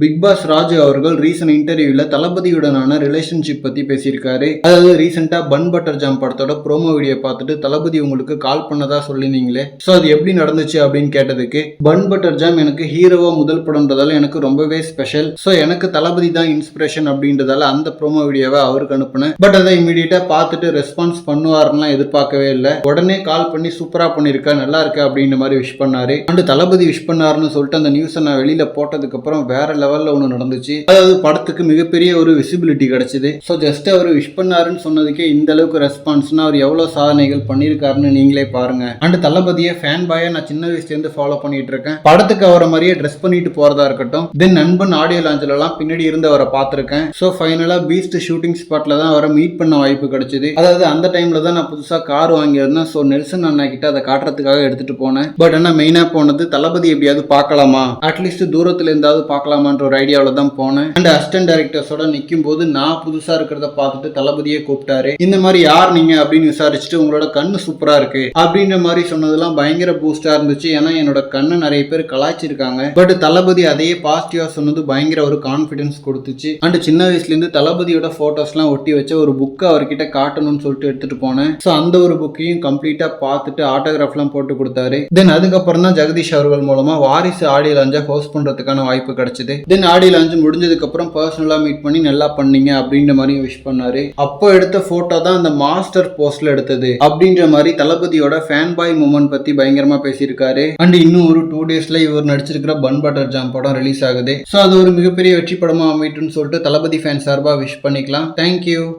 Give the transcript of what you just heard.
Big pass Raju அவர்கள் recent இன்டர்வியூல தளபதியுடனான relationship பத்தி பேசியிருக்காரு. அதாவது ரீசெண்டா பன் பட்டர் ஜாம் படத்தோட ப்ரோமோ வீடியோ பார்த்துட்டு தளபதி உங்களுக்கு கால் பண்ணதா சொல்லியிருந்தீங்களே? ஸோ அது எப்படி நடந்துச்சு அப்படின்னு கேட்டதுக்கு பன் பட்டர் ஜாம் எனக்கு ஹீரோவா முதல் படம்ன்றதால எனக்கு ரொம்பவே ஸ்பெஷல் ஸோ எனக்கு தளபதி தான் இன்ஸ்பிரேஷன் அப்படின்றதால அந்த ப்ரோமோ வீடியோவை அவருக்கு அனுப்புனேன். பட் அதை இமீடியட்டா பார்த்துட்டு ரெஸ்பான்ஸ் பண்ணுவாருலாம் எதிர்பார்க்கவே இல்லை. உடனே கால் பண்ணி சூப்பரா பண்ணிருக்கா நல்லா இருக்கா அப்படின்ற மாதிரி விஷ் பண்ணாரு. அண்ட் தளபதி விஷ் பண்ணாருன்னு சொல்லிட்டு அந்த நியூஸை நான் வெளியில போட்டதுக்கு அப்புறம் வேற லெவலில் ஒன்று நடந்துச்சு. அதாவது படத்துக்கு மிகப்பெரிய ஒரு விசிபிலிட்டி கிடச்சிது. ஸோ ஜஸ்ட் அவர் விஷ் பண்ணாருன்னு சொன்னதுக்கே இந்த அளவுக்கு ரெஸ்பான்ஸ்னா அவர் எவ்வளவு சாதனைகள் பண்ணியிருக்காருன்னு நீங்களே பாருங்க. அண்ட் தளபதியை ஃபேன் பாயை நான் சின்ன வயசுல இருந்து ஃபாலோ பண்ணிட்டு இருக்கேன். படத்துக்கு அவரை மாதிரியே ட்ரெஸ் பண்ணிட்டு போறதா இருக்கட்டும். தென் நண்பன் ஆடியோ லாஞ்சில பின்னாடி இருந்து அவரை பார்த்துருக்கேன். ஸோ ஃபைனலா பீஸ்ட் ஷூட்டிங் ஸ்பாட்ல தான் அவரை மீட் பண்ண வாய்ப்பு கிடைச்சிது. அதாவது அந்த டைம்ல தான் நான் புதுசா கார் வாங்கியிருந்தேன். ஸோ நெல்சன் அண்ணா கிட்ட அதை காட்டுறதுக்காக எடுத்துட்டு போனேன். பட் ஆனால் மெயினாக போனது தளபதி எப்படியாவது பார்க்கலாமா? அட்லீஸ்ட் தூரத்துல இருந்தாவது பார்க்கலாமான்ற ஒரு ஐடியாவில் தான் போனேன். அண்ட் அசிஸ்டன்ட் டைரக்டர்ஸோட நிற்கும் போது நான் புதுசா இருக்கிறத பார்த்துட்டு தளபதியே கூப்பிட்டாரு. இந்த மாதிரி யார் நீங்க அப்படின்னு விசாரிச்சுட்டு உங்களோட கண்ணு சூப்பரா இருக்கு அப்படின்ற மாதிரி சொன்னதெல்லாம் பயங்கர பூஸ்டா இருந்துச்சு. ஏன்னா என்னோட கண்ணை நிறைய பேர் கலாய்ச்சிருக்காங்க. பட் தளபதி அதையே பாசிட்டிவாக சொன்னது பயங்கர ஒரு கான்ஃபிடன்ஸ் கொடுத்துச்சு. அண்ட் சின்ன வயசுல இருந்து தளபதியோட ஃபோட்டோஸ்லாம் ஒட்டி வச்ச ஒரு புக்கை அவர்கிட்ட காட்டணும்னு சொல்லிட்டு எடுத்துட்டு போனேன். ஸோ அந்த ஒரு புக்கையும் கம்ப்ளீட்டாக பார்த்துட்டு ஆட்டோகிராஃப்லாம் போட்டு கொடுத்தாரு. தென் அதுக்கப்புறம் தான் ஜெகதீஷ் அவர்கள் மூலமாக வாரிசு ஆடியோ லஞ்சா ஹோஸ்ட் பண்ணுறதுக்கான வாய்ப்பு கிடைச்சிது. தென் ஆடி லாஞ்சு முடிஞ்சதுக்கு அப்புறம் பர்சனலா மீட் பண்ணி நல்லா பண்ணீங்க அப்படின்ற மாதிரி விஷ் பண்ணாரு. அப்போ எடுத்த போட்டோ தான் அந்த மாஸ்டர் போஸ்ட்ல எடுத்தது. அப்படின்ற மாதிரி தளபதியோட ஃபேன் பாய் மூமெண்ட் பத்தி பயங்கரமா பேசியிருக்காரு. அண்ட் இன்னும் ஒரு டூ டேஸ்ல இவர் நடிச்சிருக்கிற பன் பட்டர் ஜாம் படம் ரிலீஸ் ஆகுது. ஸோ அது ஒரு மிகப்பெரிய வெற்றி படமா அமைட்டுன்னு சொல்லிட்டு தளபதி ஃபேன் சார்பாக விஷ் பண்ணிக்கலாம். Thank you